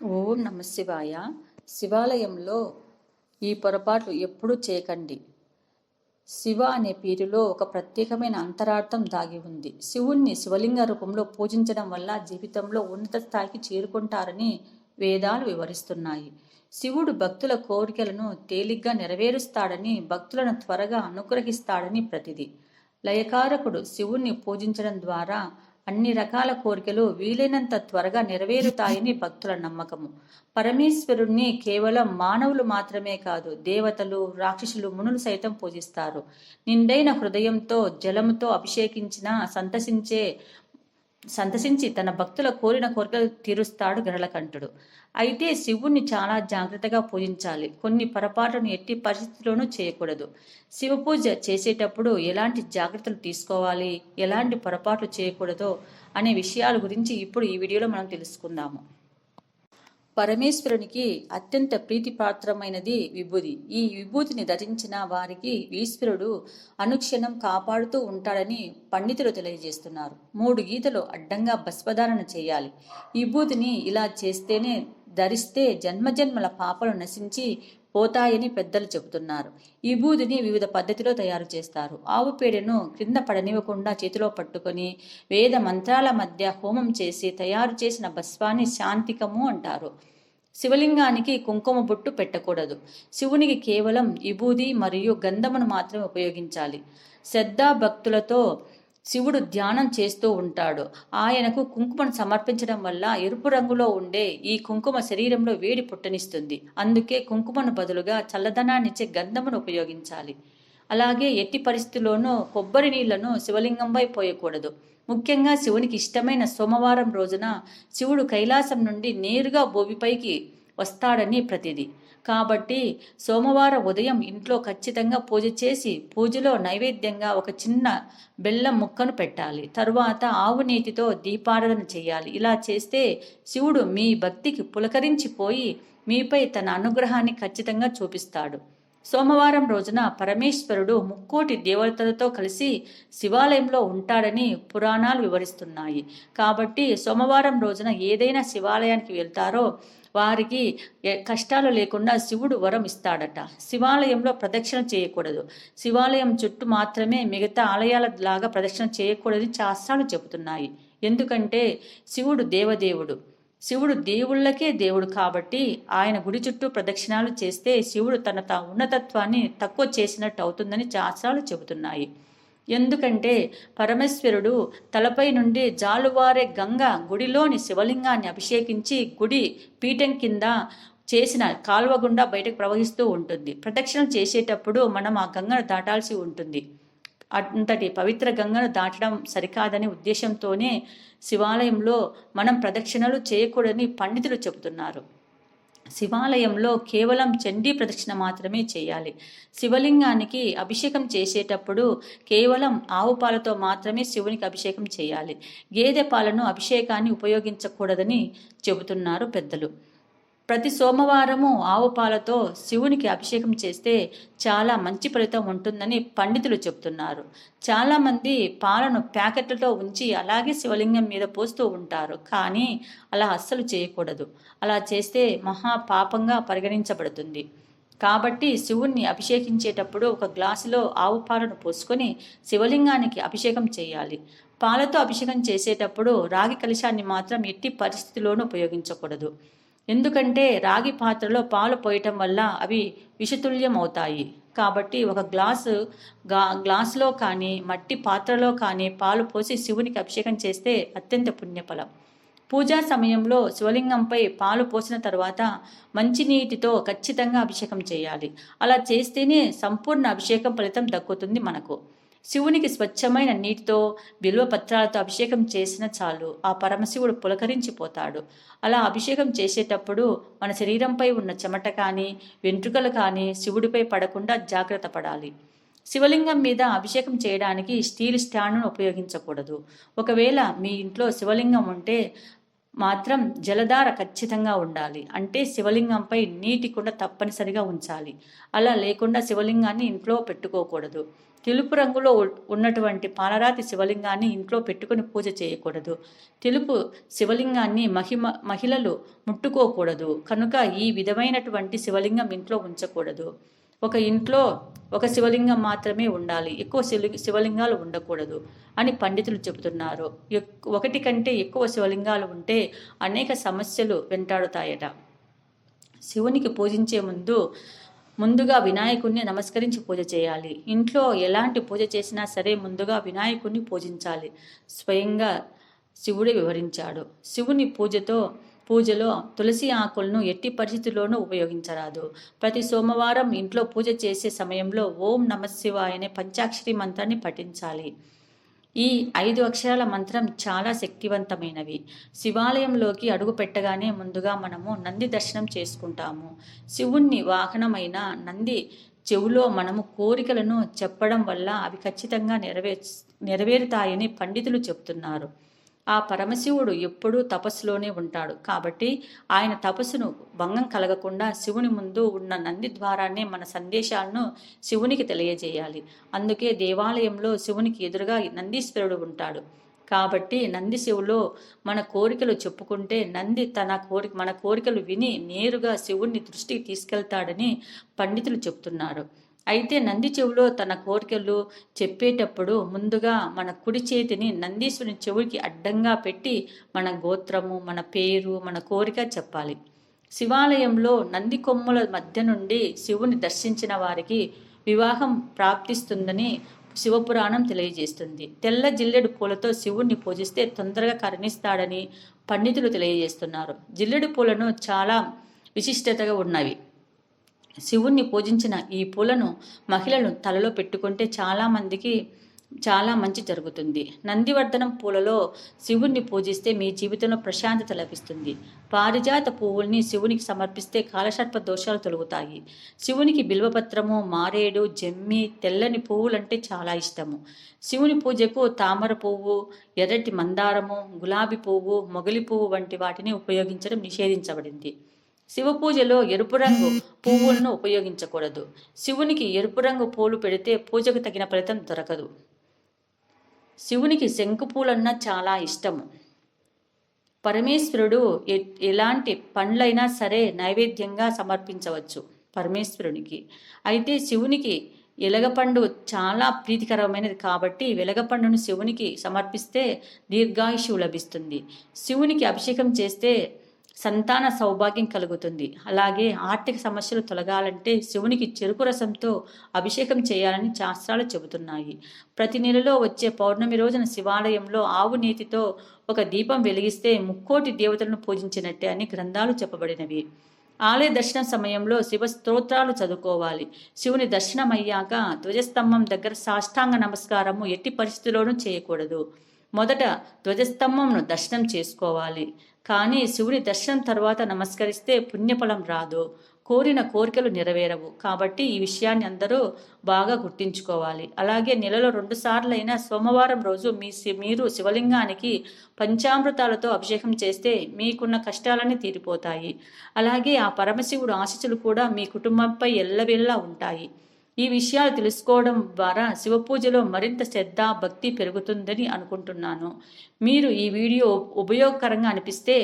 ఓం నమ శివాయ. శివాలయంలో ఈ పొరపాట్లు ఎప్పుడూ చేయకండి. శివ అనే పేరులో ఒక ప్రత్యేకమైన అంతరార్థం దాగి ఉంది. శివుణ్ణి శివలింగ రూపంలో పూజించడం వల్ల జీవితంలో ఉన్నత స్థాయికి చేరుకుంటారని వేదాలు వివరిస్తున్నాయి. శివుడు భక్తుల కోరికలను తేలిగ్గా నెరవేరుస్తాడని భక్తులను త్వరగా అనుగ్రహిస్తాడని ప్రతిది. లయకారకుడు శివుణ్ణి పూజించడం ద్వారా అన్ని రకాల కోరికలు వీలైనంత త్వరగా నెరవేరుతాయని భక్తుల నమ్మకము. పరమేశ్వరుణ్ణి కేవలం మానవులు మాత్రమే కాదు దేవతలు రాక్షసులు మునులు సైతం పూజిస్తారు. నిండైన హృదయంతో జలముతో అభిషేకించిన సంతసించే సంతసించి తన భక్తుల కోరిన కోరికలు తీరుస్తాడు గరళకంఠుడు అయితే శివుణ్ణి చాలా జాగ్రత్తగా పూజించాలి. కొన్ని పొరపాటును ఎట్టి పరిస్థితిలోనూ చేయకూడదు. శివ పూజ చేసేటప్పుడు ఎలాంటి జాగ్రత్తలు తీసుకోవాలి? ఎలాంటి పొరపాట్లు చేయకూడదో అనే విషయాల గురించి ఇప్పుడు ఈ వీడియోలో మనం తెలుసుకుందాము. పరమేశ్వరునికి అత్యంత ప్రీతిపాత్రమైనది విభూది ఈ విభూతిని ధరించిన వారికి ఈశ్వరుడు అనుక్షణం కాపాడుతూ ఉంటాడని పండితులు తెలియజేస్తున్నారు. మూడు గీతలు అడ్డంగా భస్మధారణ చేయాలి. విభూతిని ఇలా చేస్తేనే ధరిస్తే జన్మజన్మల పాపలు నశించి పోతాయని పెద్దలు చెబుతున్నారు. ఈ బూదిని వివిధ పద్ధతిలో తయారు చేస్తారు. ఆవు పేడను క్రింద పడనివ్వకుండా చేతిలో పట్టుకొని వేద మంత్రాల మధ్య హోమం చేసి తయారు చేసిన భస్వాన్ని శాంతికము అంటారు. శివలింగానికి కుంకుమ బొట్టు పెట్టకూడదు. శివునికి కేవలం విభూది మరియు గంధమును మాత్రమే ఉపయోగించాలి. శ్రద్ధా భక్తులతో శివుడు ధ్యానం చేస్తూ ఉంటాడు. ఆయనకు కుంకుమను సమర్పించడం వల్ల ఎరుపు రంగులో ఉండే ఈ కుంకుమ శరీరంలో వేడి పుట్టనిస్తుంది. అందుకే కుంకుమను బదులుగా చల్లదనాన్నిచ్చే గంధమును ఉపయోగించాలి. అలాగే ఎట్టి పరిస్థితుల్లోనూ కొబ్బరి నీళ్ళను శివలింగంపై పోయకూడదు. ముఖ్యంగా శివునికి ఇష్టమైన సోమవారం రోజున శివుడు కైలాసం నుండి నేరుగా భూమిపైకి వస్తాడని ప్రతిది. కాబట్టి సోమవారం ఉదయం ఇంట్లో ఖచ్చితంగా పూజ చేసి పూజలో నైవేద్యంగా ఒక చిన్న బెల్లం ముక్కను పెట్టాలి. తరువాత ఆవు నీటితో దీపారాధన చేయాలి. ఇలా చేస్తే శివుడు మీ భక్తికి పులకరించిపోయి మీపై తన అనుగ్రహాన్ని ఖచ్చితంగా చూపిస్తాడు. సోమవారం రోజున పరమేశ్వరుడు ముక్కోటి దేవతలతో కలిసి శివాలయంలో ఉంటాడని పురాణాలు వివరిస్తున్నాయి. కాబట్టి సోమవారం రోజున ఏదైనా శివాలయానికి వెళ్తారో వారికి కష్టాలు లేకుండా శివుడు వరం ఇస్తాడట. శివాలయంలో ప్రదక్షిణ చేయకూడదు. శివాలయం చుట్టూ మాత్రమే మిగతా ఆలయాల లాగా ప్రదక్షిణ చేయకూడదని శాస్త్రాలు చెబుతున్నాయి. ఎందుకంటే శివుడు దేవదేవుడు. శివుడు దేవుళ్ళకే దేవుడు కాబట్టి ఆయన గుడి చుట్టూ ప్రదక్షిణాలు చేస్తే శివుడు తన తా ఉన్నతత్వాన్ని తక్కువ చేసినట్టు అవుతుందని శాస్త్రాలు చెబుతున్నాయి. ఎందుకంటే పరమేశ్వరుడు తలపై నుండి జాలువారే గంగ గుడిలోని శివలింగాన్ని అభిషేకించి గుడి పీఠం కింద చేసిన కాలువ గుండా బయటకు ప్రవహిస్తూ ఉంటుంది. ప్రదక్షిణ చేసేటప్పుడు మనం ఆ గంగను దాటాల్సి ఉంటుంది. అంతటి పవిత్ర గంగను దాటడం సరికాదనే ఉద్దేశంతోనే శివాలయంలో మనం ప్రదక్షిణలు చేయకూడని పండితులు చెబుతున్నారు. శివాలయంలో కేవలం చండీ ప్రదక్షిణ మాత్రమే చేయాలి. శివలింగానికి అభిషేకం చేసేటప్పుడు కేవలం ఆవు పాలతో మాత్రమే శివునికి అభిషేకం చేయాలి. గేదె పాలను అభిషేకాన్ని ఉపయోగించకూడదని చెబుతున్నారు పెద్దలు. ప్రతి సోమవారము ఆవు పాలతో శివునికి అభిషేకం చేస్తే చాలా మంచి ఫలితం ఉంటుందని పండితులు చెప్తున్నారు. చాలామంది పాలను ప్యాకెట్లతో ఉంచి అలాగే శివలింగం మీద పోస్తూ ఉంటారు. కానీ అలా అస్సలు చేయకూడదు. అలా చేస్తే మహా పాపంగా పరిగణించబడుతుంది. కాబట్టి శివుణ్ణి అభిషేకించేటప్పుడు ఒక గ్లాసులో ఆవు పాలను పోసుకొని శివలింగానికి అభిషేకం చేయాలి. పాలతో అభిషేకం చేసేటప్పుడు రాగి కలశాన్ని మాత్రం ఎట్టి పరిస్థితిలోనూ ఉపయోగించకూడదు. ఎందుకంటే రాగి పాత్రలో పాలు పోయటం వల్ల అవి విషతుల్యం అవుతాయి కాబట్టి ఒక గ్లాసు గా గ్లాసులో కానీ మట్టి పాత్రలో కానీ పాలు పోసి శివునికి అభిషేకం చేస్తే అత్యంత పుణ్యఫలం. పూజా సమయంలో శివలింగంపై పాలు పోసిన తర్వాత మంచినీటితో ఖచ్చితంగా అభిషేకం చేయాలి. అలా చేస్తేనే సంపూర్ణ అభిషేకం ఫలితం దక్కుతుంది మనకు. శివునికి స్వచ్ఛమైన నీటితో బిల్వపత్రాలతో అభిషేకం చేసిన చాలు. ఆ పరమశివుడు పులకరించిపోతాడు. అలా అభిషేకం చేసేటప్పుడు మన శరీరంపై ఉన్న చెమట కానీ వెంట్రుకలు కానీ శివుడిపై పడకుండా జాగ్రత్త పడాలి. శివలింగం మీద అభిషేకం చేయడానికి స్టీల్ స్టాండ్ను ఉపయోగించకూడదు. ఒకవేళ మీ ఇంట్లో శివలింగం ఉంటే మాత్రం జలధార ఖచ్చితంగా ఉండాలి. అంటే శివలింగంపై నీటి కుండ తప్పనిసరిగా ఉంచాలి. అలా లేకుండా శివలింగాన్ని ఇంట్లో పెట్టుకోకూడదు. తెలుపు రంగులో ఉన్నటువంటి పాలరాతి శివలింగాన్ని ఇంట్లో పెట్టుకుని పూజ చేయకూడదు. తెలుపు శివలింగాన్ని మహిమ మహిళలు ముట్టుకోకూడదు. కనుక ఈ విధమైనటువంటి శివలింగం ఇంట్లో ఉంచకూడదు. ఒక ఇంట్లో ఒక శివలింగం మాత్రమే ఉండాలి. ఎక్కువ శివ శివలింగాలు ఉండకూడదు అని పండితులు చెబుతున్నారు. ఒకటి కంటే ఎక్కువ శివలింగాలు ఉంటే అనేక సమస్యలు వెంటాడుతాయట. శివునికి పూజించే ముందు ముందుగా వినాయకుడిని నమస్కరించి పూజ చేయాలి. ఇంట్లో ఎలాంటి పూజ చేసినా సరే ముందుగా వినాయకుడిని పూజించాలి. స్వయంగా శివుడే వివరించాడు. శివుని పూజతో పూజలో తులసి ఆకులను ఎట్టి పరిస్థితుల్లోనూ ఉపయోగించరాదు. ప్రతి సోమవారం ఇంట్లో పూజ చేసే సమయంలో ఓం నమశివాయ అనే పంచాక్షరి మంత్రాన్ని పఠించాలి. ఈ ఐదు అక్షరాల మంత్రం చాలా శక్తివంతమైనవి. శివాలయంలోకి అడుగు పెట్టగానే ముందుగా మనము నంది దర్శనం చేసుకుంటాము. శివుణ్ణి వాహనమైన నంది చెవులో మనము కోరికలను చెప్పడం వల్ల అవి ఖచ్చితంగా నెరవే నెరవేరుతాయని పండితులు చెప్తున్నారు. ఆ పరమశివుడు ఎప్పుడూ తపస్సులోనే ఉంటాడు. కాబట్టి ఆయన తపస్సును భంగం కలగకుండా శివుని ముందు ఉన్న నంది ద్వారానే మన సందేశాలను శివునికి తెలియజేయాలి. అందుకే దేవాలయంలో శివునికి ఎదురుగా నందీశ్వరుడు ఉంటాడు. కాబట్టి నంది శివులో మన కోరికలు చెప్పుకుంటే నంది తన కోరిక మన కోరికలు విని నేరుగా శివుణ్ణి దృష్టికి తీసుకెళ్తాడని పండితులు చెప్తున్నారు. అయితే నంది చెవులో తన కోరికలు చెప్పేటప్పుడు ముందుగా మన కుడి చేతిని నందీశ్వరుని చెవుడికి అడ్డంగా పెట్టి మన గోత్రము మన పేరు మన కోరిక చెప్పాలి. శివాలయంలో నంది కొమ్ముల మధ్య నుండి శివుని దర్శించిన వారికి వివాహం ప్రాప్తిస్తుందని శివపురాణం తెలియజేస్తుంది. తెల్ల జిల్లెడు పూలతో శివుణ్ణి పూజిస్తే తొందరగా కరుణిస్తాడని పండితులు తెలియజేస్తున్నారు. జిల్లెడు పూలను చాలా విశిష్టతగా ఉన్నవి. శివుణ్ణి పూజించిన ఈ పూలను మహిళలు తలలో పెట్టుకుంటే చాలామందికి చాలా మంచి జరుగుతుంది. నందివర్ధనం పూలలో శివుణ్ణి పూజిస్తే మీ జీవితంలో ప్రశాంతత లభిస్తుంది. పారిజాత పువ్వుల్ని శివునికి సమర్పిస్తే కాలసర్ప దోషాలు తొలుగుతాయి. శివునికి బిల్వపత్రము మారేడు జమ్మి తెల్లని పువ్వులంటే చాలా ఇష్టము. శివుని పూజకు తామర పువ్వు ఎర్రటి మందారము గులాబీ పువ్వు మొగలి పువ్వు వంటి వాటిని ఉపయోగించడం నిషేధించబడింది. శివ పూజలో ఎరుపు రంగు పువ్వులను ఉపయోగించకూడదు. శివునికి ఎరుపు రంగు పూలు పెడితే పూజకు తగిన ఫలితం దొరకదు. శివునికి శంకు పూలన్నా చాలా ఇష్టము. పరమేశ్వరుడు ఎలాంటి పండ్లైనా సరే నైవేద్యంగా సమర్పించవచ్చు పరమేశ్వరునికి. అయితే శివునికి ఎలగపండు చాలా ప్రీతికరమైనది కాబట్టి వెలగపండును శివునికి సమర్పిస్తే దీర్ఘాయుషు లభిస్తుంది. శివునికి అభిషేకం చేస్తే సంతాన సౌభాగ్యం కలుగుతుంది. అలాగే ఆర్థిక సమస్యలు తొలగాలంటే శివునికి చెరుకు రసంతో అభిషేకం చేయాలని శాస్త్రాలు చెబుతున్నాయి. ప్రతి నెలలో వచ్చే పౌర్ణమి రోజున శివాలయంలో ఆవు నీతితో ఒక దీపం వెలిగిస్తే ముక్కోటి దేవతలను పూజించినట్టే అని గ్రంథాలు చెప్పబడినవి. ఆలయ దర్శనం సమయంలో శివ స్తోత్రాలు చదువుకోవాలి. శివుని దర్శనం అయ్యాక ధ్వజస్తంభం దగ్గర సాష్టాంగ నమస్కారము ఎట్టి పరిస్థితుల్లోనూ చేయకూడదు. మొదట ధ్వజస్తంభంను దర్శనం చేసుకోవాలి. కానీ శివుని దర్శనం తర్వాత నమస్కరిస్తే పుణ్యఫలం రాదు. కోరిన కోరికలు నెరవేరవు. కాబట్టి ఈ విషయాన్ని అందరూ బాగా గుర్తించుకోవాలి. అలాగే నెలలో రెండుసార్లైనా సోమవారం రోజు మీ మీరు శివలింగానికి పంచామృతాలతో అభిషేకం చేస్తే మీకున్న కష్టాలన్నీ తీరిపోతాయి. అలాగే ఆ పరమశివుడు ఆశీస్సులు కూడా మీ కుటుంబంపై ఎల్లవెల్లా ఉంటాయి. ఈ విషయాలు తెలుసుకోవడం ద్వారా శివపూజలో మరింత శ్రద్ధ భక్తి పెరుగుతుందని అనుకుంటున్నాను. మీరు ఈ వీడియో ఉపయోగకరంగా అనిపిస్తే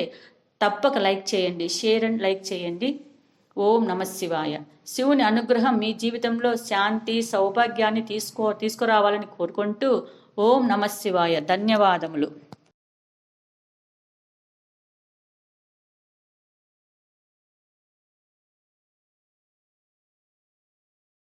తప్పక లైక్ చేయండి షేర్ అండ్ లైక్ చేయండి. ఓం నమ శివాయ. శివుని అనుగ్రహం మీ జీవితంలో శాంతి సౌభాగ్యాన్ని తీసుకో తీసుకురావాలని కోరుకుంటూ ఓం నమ శివాయ. ధన్యవాదములు.